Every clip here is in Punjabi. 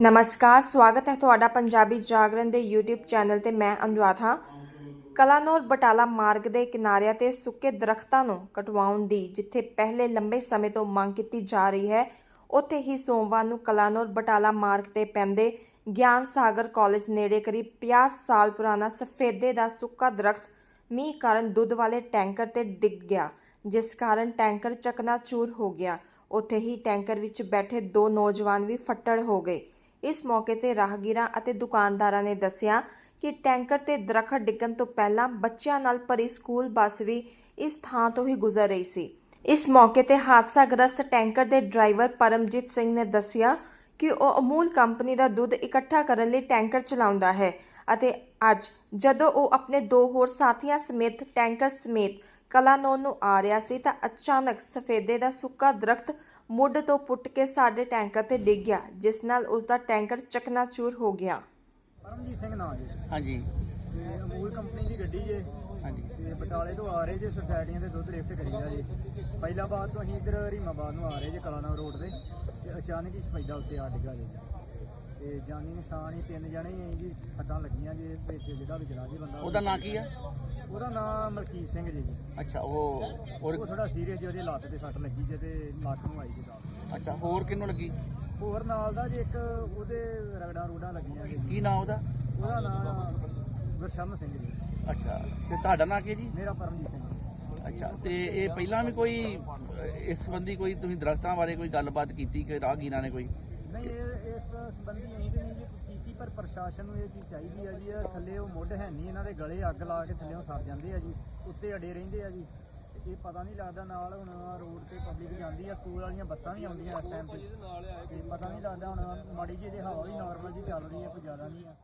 ਨਮਸਕਾਰ, ਸਵਾਗਤ ਹੈ ਤੁਹਾਡਾ ਪੰਜਾਬੀ ਜਾਗਰਣ ਦੇ YouTube ਚੈਨਲ ਤੇ ਮੈਂ ਅਨੁਰਾਧ। ਹਾਂ ਕਲਾਨੌਰ ਬਟਾਲਾ ਮਾਰਗ ਦੇ ਕਿਨਾਰਿਆਂ ਤੇ ਸੁੱਕੇ ਦਰਖਤਾਂ ਨੂੰ ਕਟਵਾਉਣ ਦੀ, ਜਿੱਥੇ ਪਹਿਲੇ ਲੰਬੇ ਸਮੇਂ ਤੋਂ ਮੰਗ ਕੀਤੀ ਜਾ ਰਹੀ ਹੈ, ਉੱਥੇ ਹੀ ਸੋਮਵਾਰ ਨੂੰ ਕਲਾਨੌਰ ਬਟਾਲਾ ਮਾਰਗ ਤੇ ਪੈਂਦੇ ਗਿਆਨ ਸਾਗਰ ਕਾਲਜ ਨੇੜੇ ਕਰੀਬ 50 ਸਾਲ ਪੁਰਾਣਾ ਸਫੇਦੇ ਦਾ ਸੁੱਕਾ ਦਰਖਤ ਮੀਂਹ ਕਾਰਨ ਦੁੱਧ ਵਾਲੇ ਟੈਂਕਰ ਤੇ ਡਿੱਗ ਗਿਆ, ਜਿਸ ਕਾਰਨ ਟੈਂਕਰ ਚਕਨਾਚੂਰ ਹੋ ਗਿਆ। ਉੱਥੇ ਹੀ ਟੈਂਕਰ ਵਿੱਚ ਬੈਠੇ ਦੋ ਨੌਜਵਾਨ ਵੀ ਫੱਟੜ ਹੋ ਗਏ। ਇਸ ਮੌਕੇ ਤੇ ਰਾਹਗੀਰਾਂ ਅਤੇ ਦੁਕਾਨਦਾਰਾਂ ਨੇ ਦੱਸਿਆ ਕਿ ਟੈਂਕਰ ਤੇ ਦਰਖਤ ਡਿੱਗਣ ਤੋਂ ਪਹਿਲਾਂ ਬੱਚਿਆਂ ਨਾਲ ਭਰੀ ਸਕੂਲ ਬੱਸ ਵੀ ਇਸ ਥਾਂ ਤੋਂ ਹੀ ਗੁਜ਼ਰ ਰਹੀ ਸੀ। ਇਸ ਮੌਕੇ ਤੇ ਹਾਦਸਾਗ੍ਰਸਤ ਟੈਂਕਰ ਦੇ ਡਰਾਈਵਰ ਪਰਮਜੀਤ ਸਿੰਘ ਨੇ ਦੱਸਿਆ ਕਿ ਉਹ ਅਮੂਲ ਕੰਪਨੀ ਦਾ ਦੁੱਧ ਇਕੱਠਾ ਕਰਨ ਲਈ ਟੈਂਕਰ ਚਲਾਉਂਦਾ ਹੈ ਅਤੇ ਅੱਜ ਜਦੋਂ ਉਹ ਆਪਣੇ ਦੋ ਹੋਰ ਸਾਥੀਆਂ ਸਮੇਤ ਟੈਂਕਰ ਸਮੇਤ ਕਲਾਨੌਰ ਨੂੰ ਆ ਰਿਹਾ ਸੀ ਤਾਂ ਅਚਾਨਕ ਸਫੇਦੇ ਦਾ ਸੁੱਕਾ ਦਰਖਤ ਮੁੱਢ ਤੋਂ ਪੁੱਟ ਕੇ ਸਾਡੇ ਟੈਂਕਰ ਤੇ ਡਿੱਗ ਗਿਆ ਜਿਸ ਨਾਲ ਉਸ ਦਾ ਟੈਂਕਰ ਚਕਨਾਚੂਰ ਹੋ ਗਿਆ। ਪਰਮਜੀਤ ਸਿੰਘ ਨਾਂ ਜੀ। ਹਾਂਜੀ। ਤੇ ਅਮੂਲ ਕੰਪਨੀ ਦੀ ਗੱਡੀ ਜੇ। ਹਾਂਜੀ। ਤੇ ਬਟਾਲੇ ਤੋਂ ਆ ਰਹੇ ਜੇ ਸੁਸਾਇਟੀਆਂ ਦੇ ਦੁੱਧ ਲਿਫਟ ਕਰੀਦਾ ਜੀ। ਪਹਿਲਾ ਬਾਅਦ ਤੋਂ ਅਸੀਂ ਇੱਧਰ ਰੀਮਾਬਾਦ ਨੂੰ ਆ ਰਹੇ ਜੇ ਕਲਾਨਾ ਰੋਡ ਤੇ। ਤੇ ਅਚਾਨਕ ਹੀ ਸਪੈਦਾ ਉੱਤੇ ਆ ਡਿੱਗਾ ਜੀ। ਤੇ ਜਾਨੀ ਨੁਕਸਾਨ ਹੀ ਤਿੰਨ ਜਣੇ ਹੀ ਜੀ ਸੱਟਾਂ ਲੱਗੀਆਂ ਜੀ ਵਿੱਚ ਜਿਹੜਾ ਵਿਚਲਾ ਜੀ ਬੰਦਾ ਉਹਦਾ ਨਾਂ ਕੀ ਆ? ਉਹਦਾ ਨਾਮ ਮਲਕੀਤ ਸਿੰਘ ਜੀ। ਅੱਛਾ ਉਹ ਉਹ ਹੋਰ ਥੋੜਾ ਸੀਰੀਅਸ ਜੀ ਉਹਦੀ ਲੱਤ ਤੇ ਸੱਟ ਲੱਗੀ ਜੇ ਤੇ ਲੱਕ ਨੂੰ ਆਈ ਜੀ ਨਾਲ। ਅੱਛਾ ਹੋਰ ਕਿਹਨੂੰ ਲੱਗੀ? ਹੋਰ ਨਾਲ ਦਾ ਜੀ ਇੱਕ ਉਹਦੇ ਰਗੜਾਂ ਰੂੜਾਂ ਲੱਗੀਆਂ ਜੀ। ਕੀ ਨਾਂ ਉਹਦਾ? ਉਹਦਾ ਨਾਮ ਗੁਰਸ਼ਰਨ ਸਿੰਘ ਜੀ। ਅੱਛਾ ਤੇ ਤੁਹਾਡਾ ਨਾਂ ਕੀ ਜੀ? ਮੇਰਾ ਪਰਮਜੀਤ ਸਿੰਘ। ਅੱਛਾ ਤੇ ਇਹ ਪਹਿਲਾਂ ਵੀ ਕੋਈ ਇਸ ਸੰਬੰਧੀ ਕੋਈ ਤੁਸੀਂ ਦਰਖਤਾਂ ਬਾਰੇ ਕੋਈ ਗੱਲਬਾਤ ਕੀਤੀ ਕਿ ਰਾਹਗੀਰਾਂ ਨੇ ਕੋਈ? ਨਹੀਂ ਇਹ ਇਸ ਸੰਬੰਧੀ ਨਹੀਂ ਪ੍ਰਸ਼ਾਸਨ ਨੂੰ ਇਹ ਚੀਜ਼ ਚਾਹੀਦੀ ਆ ਜੀ, ਇਹ ਥੱਲੇ ਉਹ ਮੁੱਢ ਹੈ ਨਹੀਂ, ਇਹਨਾਂ ਦੇ ਗਲੇ ਅੱਗ ਲਾ ਕੇ ਥੱਲੇੋਂ ਸਰ ਜਾਂਦੇ ਆ ਜੀ, ਉੱਤੇ ਅੜੇ ਰਹਿੰਦੇ ਆ ਜੀ। ਤੇ ਇਹ ਪਤਾ ਨਹੀਂ ਲੱਗਦਾ ਨਾਲ ਹੁਣ ਰੋਡ ਤੇ ਪਬਲਿਕ ਜਾਂਦੀ ਆ ਸਕੂਲ ਵਾਲੀਆਂ ਬੱਸਾਂ ਵੀ ਆਉਂਦੀਆਂ ਇਸ ਟਾਈਮ ਤੇ। ਤੇ ਪਤਾ ਨਹੀਂ ਲੱਗਦਾ ਹੁਣ ਮਾੜੀ ਜਿਹੀ ਜੇ ਹਵਾ ਵੀ ਨਾਰਮਲ ਜੀ ਚੱਲ ਰਹੀ ਆ, ਕੋਈ ਜ਼ਿਆਦਾ ਨਹੀਂ ਆ।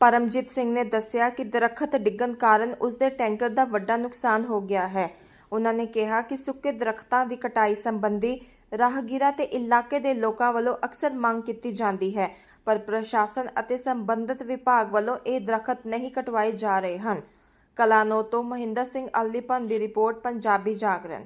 ਪਰਮਜੀਤ ਸਿੰਘ ਨੇ ਦੱਸਿਆ ਕਿ ਦਰਖਤ ਡਿੱਗਣ ਕਾਰਨ ਉਸ ਦੇ ਟੈਂਕਰ ਦਾ ਵੱਡਾ ਨੁਕਸਾਨ ਹੋ ਗਿਆ ਹੈ। ਉਹਨਾਂ ਨੇ ਕਿਹਾ ਕਿ ਸੁੱਕੇ ਦਰਖਤਾਂ ਦੀ ਕਟਾਈ ਸੰਬੰਧੀ ਰਾਹਗੀਰਾਂ ਤੇ ਇਲਾਕੇ ਦੇ ਲੋਕਾਂ ਵੱਲੋਂ ਅਕਸਰ ਮੰਗ ਕੀਤੀ ਜਾਂਦੀ ਹੈ। ਪਰ ਪ੍ਰਸ਼ਾਸਨ ਅਤੇ ਸੰਬੰਧਿਤ ਵਿਭਾਗ ਵੱਲੋਂ ਇਹ ਦਰਖਤ ਨਹੀਂ ਕਟਵਾਏ ਜਾ ਰਹੇ ਹਨ। ਕਲਾਨੋ ਤੋਂ ਮਹਿੰਦਰ ਸਿੰਘ ਅਲੀਪਨ ਦੀ ਰਿਪੋਰਟ, ਪੰਜਾਬੀ ਜਾਗਰਣ।